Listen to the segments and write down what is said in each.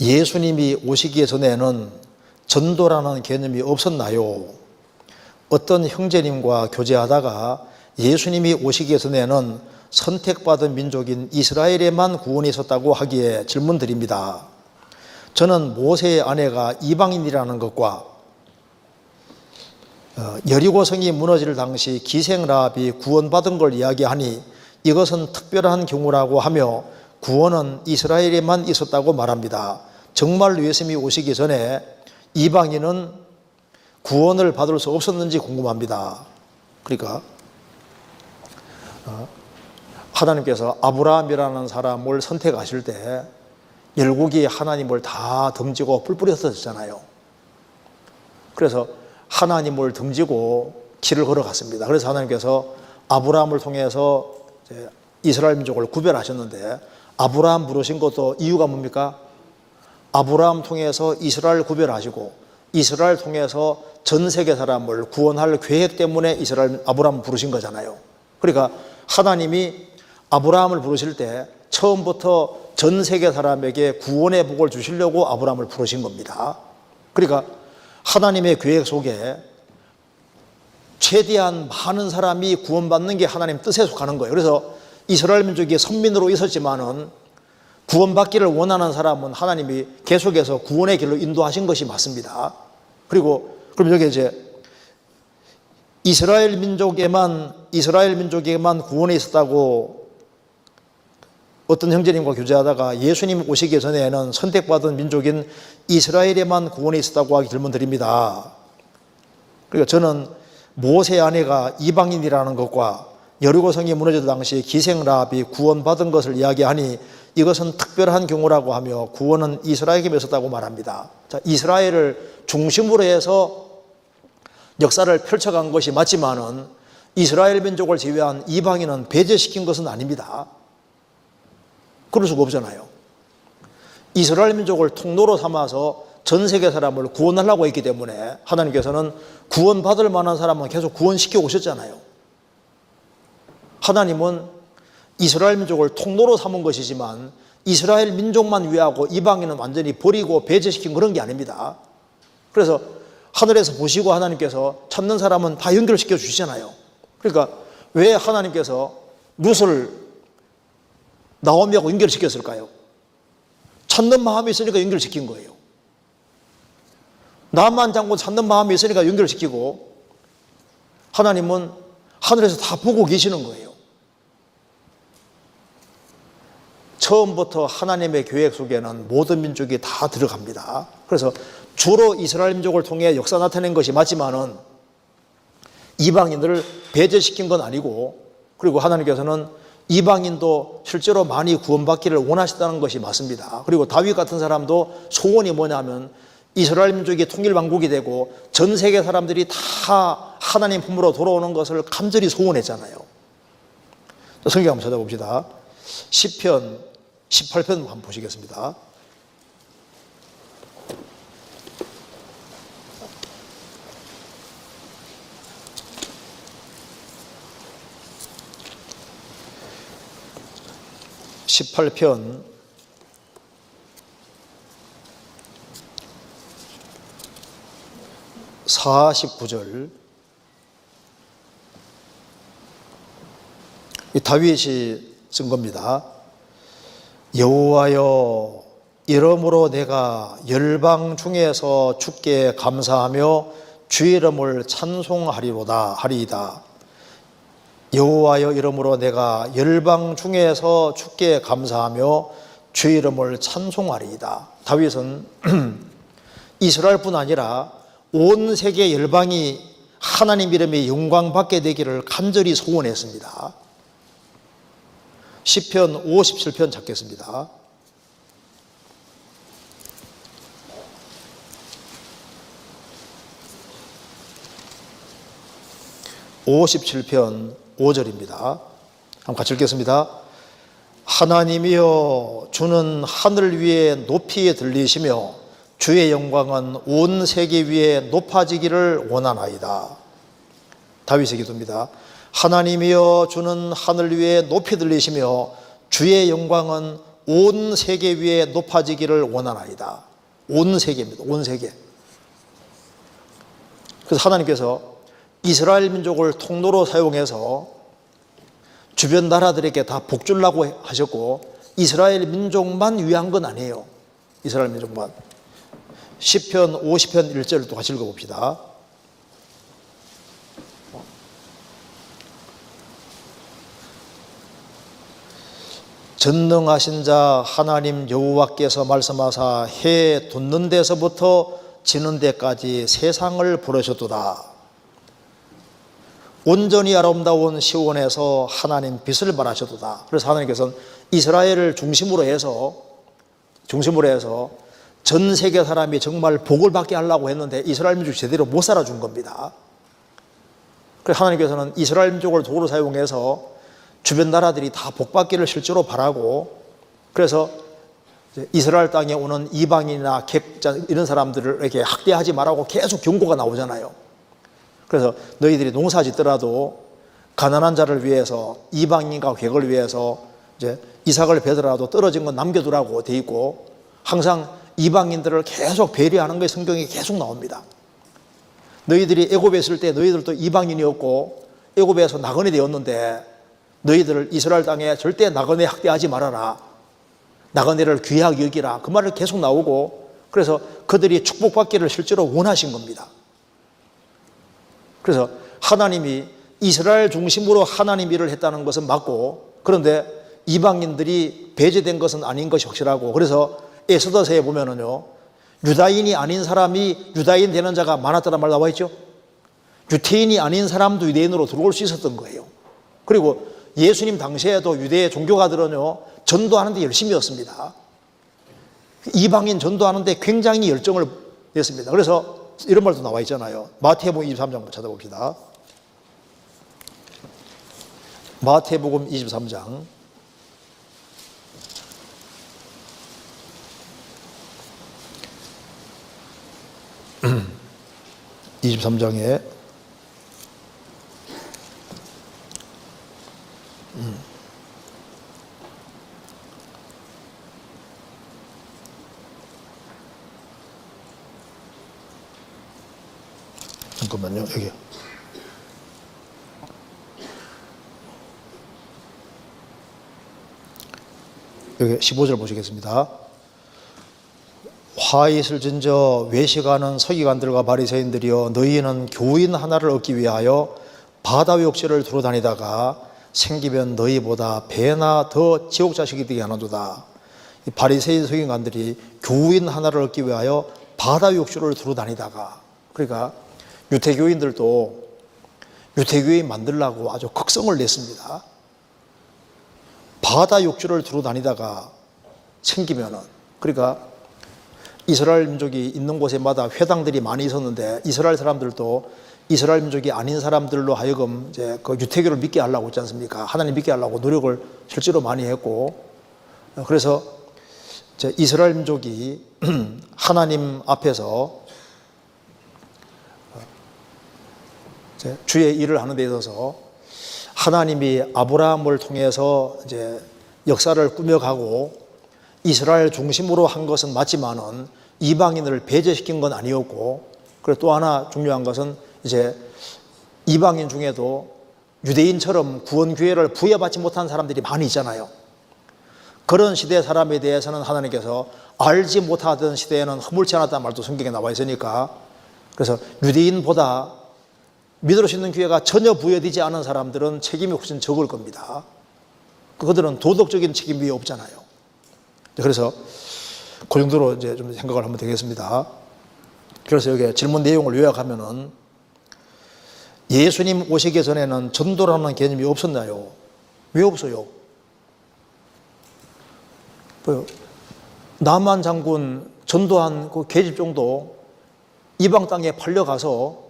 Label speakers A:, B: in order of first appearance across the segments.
A: 예수님이 오시기 전에는 전도라는 개념이 없었나요? 어떤 형제님과 교제하다가 예수님이 오시기 전에는 선택받은 민족인 이스라엘에만 구원이 있었다고 하기에 질문 드립니다. 저는 모세의 아내가 이방인이라는 것과 어, 여리고성이 무너질 당시 기생라합이 구원받은 걸 이야기하니 이것은 특별한 경우라고 하며 구원은 이스라엘에만 있었다고 말합니다. 정말 예수님이 오시기 전에 이방인은 구원을 받을 수 없었는지 궁금합니다. 그러니까 어, 하나님께서 아브라함이라는 사람을 선택하실 때 열국이 하나님을 다 덤지고 뿔뿔이 흩어졌잖아요. 그래서 하나님을 덤지고 길을 걸어갔습니다. 그래서 하나님께서 아브라함을 통해서 이스라엘 민족을 구별하셨는데 아브라함 부르신 것도 이유가 뭡니까? 아브라함 통해서 이스라엘 구별하시고 이스라엘 통해서 전 세계 사람을 구원할 계획 때문에 이스라엘 아브라함 부르신 거잖아요. 그러니까 하나님이 아브라함을 부르실 때 처음부터 전 세계 사람에게 구원의 복을 주시려고 아브라함을 부르신 겁니다. 그러니까 하나님의 계획 속에 최대한 많은 사람이 구원받는 게 하나님 뜻에 속하는 거예요. 그래서 이스라엘 민족이 선민으로 있었지만은 구원받기를 원하는 사람은 하나님이 계속해서 구원의 길로 인도하신 것이 맞습니다. 그리고 그럼 여기 이제 이스라엘 민족에만 이스라엘 민족에만 구원이 있었다고 어떤 형제님과 교제하다가 예수님 오시기 전에는 선택받은 민족인 이스라엘에만 구원이 있었다고 하기 질문 드립니다. 그러니까 저는 모세 아내가 이방인이라는 것과 여리고성이 무너질 당시 기생라합이 구원받은 것을 이야기하니 이것은 특별한 경우라고 하며 구원은 이스라엘에게 있었다고 말합니다. 자, 이스라엘을 중심으로 해서 역사를 펼쳐간 것이 맞지만은 이스라엘 민족을 제외한 이방인은 배제시킨 것은 아닙니다. 그럴 수가 없잖아요. 이스라엘 민족을 통로로 삼아서 전 세계 사람을 구원하려고 했기 때문에 하나님께서는 구원받을 만한 사람은 계속 구원시켜 오셨잖아요. 하나님은 이스라엘 민족을 통로로 삼은 것이지만 이스라엘 민족만 위하고 이방인은 완전히 버리고 배제시킨 그런 게 아닙니다. 그래서 하늘에서 보시고 하나님께서 찾는 사람은 다 연결시켜 주시잖아요. 그러니까 왜 하나님께서 룻을 나오미하고 연결시켰을까요? 찾는 마음이 있으니까 연결시킨 거예요. 나만 장군 찾는 마음이 있으니까 연결시키고 하나님은 하늘에서 다 보고 계시는 거예요. 처음부터 하나님의 계획 속에는 모든 민족이 다 들어갑니다. 그래서 주로 이스라엘 민족을 통해 역사 나타낸 것이 맞지만은 이방인들을 배제시킨 건 아니고 그리고 하나님께서는 이방인도 실제로 많이 구원받기를 원하시다는 것이 맞습니다. 그리고 다윗 같은 사람도 소원이 뭐냐면 이스라엘 민족이 통일 왕국이 되고 전 세계 사람들이 다 하나님 품으로 돌아오는 것을 간절히 소원했잖아요. 성경 한번 찾아봅시다. 10편 18편 한번 보시겠습니다. (18편) (49절) 이 다윗이 쓴 겁니다. 여호와여 이름으로 내가 열방 중에서 주께 감사하며 주 이름을 찬송하리로다 하리이다. 여호와여 이름으로 내가 열방 중에서 주께 감사하며 주 이름을 찬송하리이다. 다윗은 이스라엘뿐 아니라 온 세계 열방이 하나님 이름의 영광 받게 되기를 간절히 소원했습니다. 시편 57편 찾겠습니다. (57편) 5절입니다. 한번 같이 읽겠습니다. 하나님이여 주는 하늘 위에 높이 들리시며 주의 영광은 온 세계 위에 높아지기를 원하나이다. 다윗의 기도입니다. 하나님이여 주는 하늘 위에 높이 들리시며 주의 영광은 온 세계 위에 높아지기를 원하나이다. 온 세계입니다. 온 세계. 그래서 하나님께서 이스라엘 민족을 통로로 사용해서 주변 나라들에게 다 복주려고 하셨고 이스라엘 민족만 위한 건 아니에요. 이스라엘 민족만. 10편 50편 1절을 또 같이 읽어봅시다. 전능하신 자 하나님 여호와께서 말씀하사 해 돋는 데서부터 지는 데까지 세상을 부르셨도다. 온전히 아름다운 시온에서 하나님 빛을 발하셨도다. 그래서 하나님께서는 이스라엘을 중심으로 해서 중심으로 해서 전 세계 사람이 정말 복을 받게 하려고 했는데 이스라엘 민족 제대로 못 살아준 겁니다. 그래서 하나님께서는 이스라엘 민족을 도구로 사용해서 주변 나라들이 다 복받기를 실제로 바라고 그래서 이스라엘 땅에 오는 이방인이나 객자 이런 사람들을 이렇게 학대하지 말라고 계속 경고가 나오잖아요. 그래서 너희들이 농사 짓더라도 가난한 자를 위해서 이방인과 객을 위해서 이제 이삭을 베더라도 떨어진 건 남겨두라고 돼 있고 항상 이방인들을 계속 배려하는 게 성경에 계속 나옵니다. 너희들이 애굽에 있을 때 너희들도 이방인이었고 애굽에서 나그네 되었는데 너희들을 이스라엘 땅에 절대 나그네 학대하지 말아라. 나그네를 귀하게 여기라. 그 말을 계속 나오고 그래서 그들이 축복받기를 실제로 원하신 겁니다. 그래서 하나님이 이스라엘 중심으로 하나님 일을 했다는 것은 맞고 그런데 이방인들이 배제된 것은 아닌 것이 확실하고 그래서 에스더서에 보면은요 유다인이 아닌 사람이 유다인 되는 자가 많았다는 말 나와 있죠. 유태인이 아닌 사람도 유대인으로 들어올 수 있었던 거예요. 그리고 예수님 당시에도 유대 종교가들은요, 전도하는데 열심히였습니다. 이방인 전도하는데 굉장히 열정을 냈습니다. 그래서 이런 말도 나와 있잖아요. 마태복음 23장 찾아봅시다. 마태복음 23장. 23장에 잠깐만요, 여기. 여기 15절 보시겠습니다. 화이슬 진저 외식하는 서기관들과 바리새인들이여 너희는 교인 하나를 얻기 위하여 바다 욕실을 두루 다니다가 생기면 너희보다 배나 더 지옥 자식이 되게 하나도다. 이 바리새인 서기관들이 교인 하나를 얻기 위하여 바다 욕실을 두루 다니다가 그러니까 유태교인들도 유태교인 만들라고 아주 극성을 냈습니다. 바다 욕조를 두루 다니다가 생기면은 그러니까 이스라엘 민족이 있는 곳에마다 회당들이 많이 있었는데 이스라엘 사람들도 이스라엘 민족이 아닌 사람들로 하여금 이제 그 유태교를 믿게 하려고 있지 않습니까? 하나님 믿게 하려고 노력을 실제로 많이 했고 그래서 이제 이스라엘 민족이 하나님 앞에서 주의 일을 하는 데 있어서 하나님이 아브라함을 통해서 이제 역사를 꾸며가고 이스라엘 중심으로 한 것은 맞지만은 이방인을 배제시킨 건 아니었고 그리고 또 하나 중요한 것은 이제 이방인 중에도 유대인처럼 구원 기회를 부여받지 못한 사람들이 많이 있잖아요. 그런 시대 사람에 대해서는 하나님께서 알지 못하던 시대에는 허물지 않았다는 말도 성경에 나와 있으니까 그래서 유대인보다 믿을 수 있는 기회가 전혀 부여되지 않은 사람들은 책임이 훨씬 적을 겁니다. 그들은 도덕적인 책임이 없잖아요. 그래서 그 정도로 이제 좀 생각을 하면 되겠습니다. 그래서 여기 질문 내용을 요약하면은 예수님 오시기 전에는 전도라는 개념이 없었나요? 왜 없어요? 뭐 남한 장군 전도한 그 계집 정도 이방 땅에 팔려가서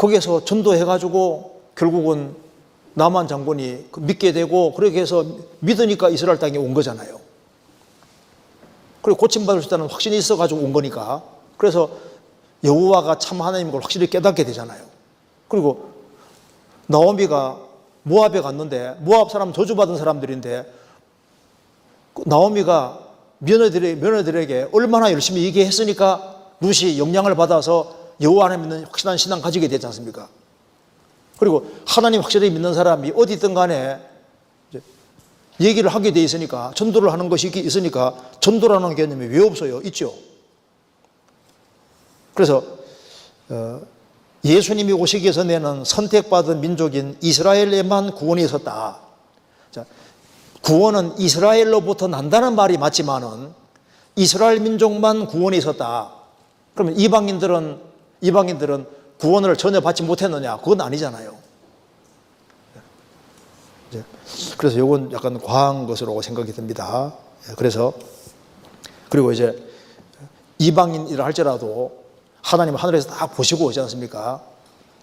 A: 거기에서 전도해가지고 결국은 남한 장군이 그 믿게 되고 그렇게 해서 믿으니까 이스라엘 땅에 온 거잖아요. 그리고 고침받을 수 있다는 확신이 있어가지고 온 거니까. 그래서 여호와가 참 하나님인 걸 확실히 깨닫게 되잖아요. 그리고 나오미가 모압에 갔는데 모압 사람 저주받은 사람들인데 그 나오미가 며느들에, 며느들에게 얼마나 열심히 얘기했으니까 룻이 영향을 받아서 여호와 하나님 믿는 확실한 신앙 가지게 되지 않습니까? 그리고 하나님 확실히 믿는 사람이 어디든 간에 이제 얘기를 하게 돼 있으니까 전도를 하는 것이 있으니까 전도라는 개념이 왜 없어요? 있죠. 그래서 어, 예수님이 오시기 전에는 선택받은 민족인 이스라엘에만 구원이 있었다. 자, 구원은 이스라엘로부터 난다는 말이 맞지만은 이스라엘 민족만 구원이 있었다. 그러면 이방인들은 이방인들은 구원을 전혀 받지 못했느냐? 그건 아니잖아요. 이제 그래서 이건 약간 과한 것으로 생각이 듭니다. 예, 그래서 그리고 이제 이방인이라 할지라도 하나님 하늘에서 다 보시고 오지 않습니까?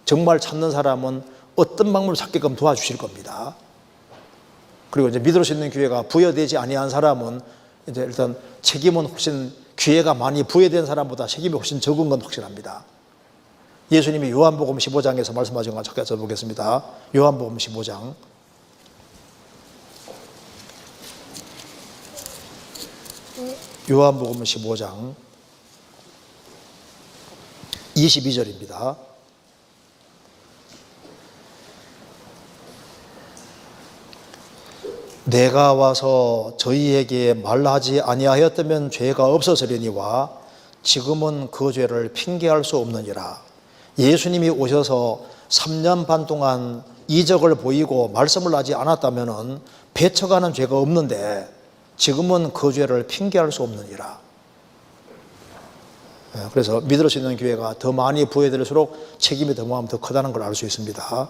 A: 정말 찾는 사람은 어떤 방법을 찾게끔 도와주실 겁니다. 그리고 이제 믿을 수 있는 기회가 부여되지 아니한 사람은 이제 일단 책임은 훨씬 기회가 많이 부여된 사람보다 책임이 훨씬 적은 건 확실합니다. 예수님이 요한복음 15장에서 말씀하신 거 잠깐 써보겠습니다. 요한복음 15장. 요한복음 15장 22절입니다. 내가 와서 저희에게 말하지 아니하였다면 죄가 없어서려니와 지금은 그 죄를 핑계할 수 없느니라. 예수님이 오셔서 3년 반 동안 이적을 보이고 말씀을 하지 않았다면 배척하는 죄가 없는데 지금은 그 죄를 핑계할 수 없느니라. 예, 그래서 믿을 수 있는 기회가 더 많이 부여될수록 책임이 더 마음 더 크다는 걸 알 수 있습니다.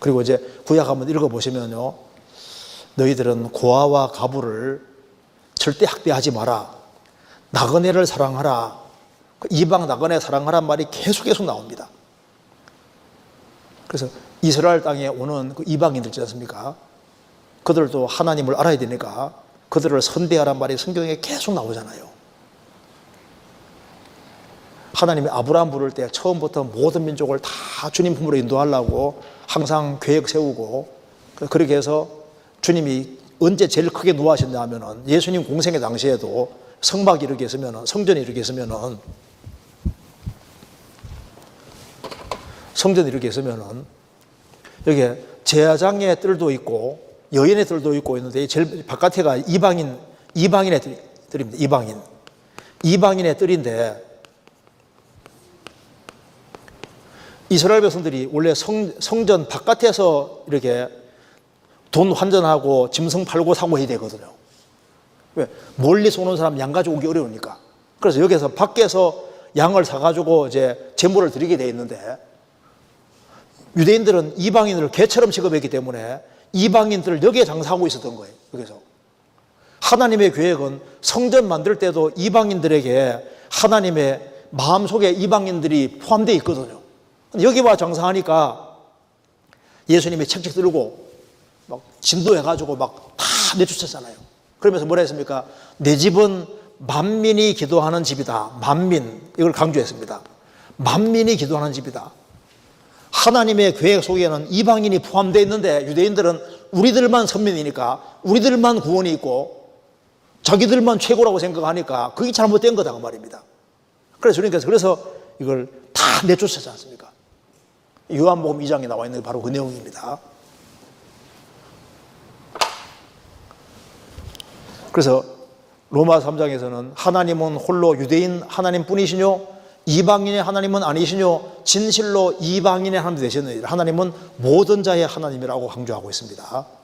A: 그리고 이제 구약 한번 읽어보시면요. 너희들은 고아와 가부를 절대 학대하지 마라. 나그네를 사랑하라. 그 이방 나그네 사랑하란 말이 계속 계속 나옵니다. 그래서 이스라엘 땅에 오는 그 이방인들 있지 않습니까? 그들도 하나님을 알아야 되니까 그들을 선대하란 말이 성경에 계속 나오잖아요. 하나님이 아브라함 부를 때 처음부터 모든 민족을 다 주님 품으로 인도하려고 항상 계획 세우고 그렇게 해서 주님이 언제 제일 크게 노하셨냐 하면은 예수님 공생의 당시에도 성막이 이렇게 있으면은 성전이 이렇게 있으면은 성전이 이렇게 있으면은 여기에 제사장의 뜰도 있고 여인의 뜰도 있고 있는데 제일 바깥에가 이방인 이방인의 뜰입니다. 이방인 이방인의 뜰인데 이스라엘 백성들이 원래 성, 성전 바깥에서 이렇게 돈 환전하고 짐승 팔고 사고 해야 되거든요. 왜? 멀리서 오는 사람 양 가지고 오기 어려우니까. 그래서 여기서 밖에서 양을 사가지고 이제 제물을 드리게 돼 있는데 유대인들은 이방인을 개처럼 취급했기 때문에 이방인들을 여기에 장사하고 있었던 거예요. 여기서. 하나님의 계획은 성전 만들 때도 이방인들에게 하나님의 마음속에 이방인들이 포함되어 있거든요. 여기 와 장사하니까 예수님이 책책 들고 막 진도해가지고 막 다 내쫓았잖아요. 그러면서 뭐라 했습니까? 내 집은 만민이 기도하는 집이다. 만민. 이걸 강조했습니다. 만민이 기도하는 집이다. 하나님의 계획 속에는 이방인이 포함되어 있는데 유대인들은 우리들만 선민이니까 우리들만 구원이 있고 자기들만 최고라고 생각하니까 그게 잘못된 거다 그 말입니다. 그래서 주님께서 그래서 이걸 다 내쫓았지 않습니까? 요한복음 2장에 나와 있는 게 바로 그 내용입니다. 그래서 로마 3장에서는 하나님은 홀로 유대인 하나님뿐이시뇨 이방인의 하나님은 아니시뇨 진실로 이방인의 하나님 되셨느니라 하나님은 모든 자의 하나님이라고 강조하고 있습니다.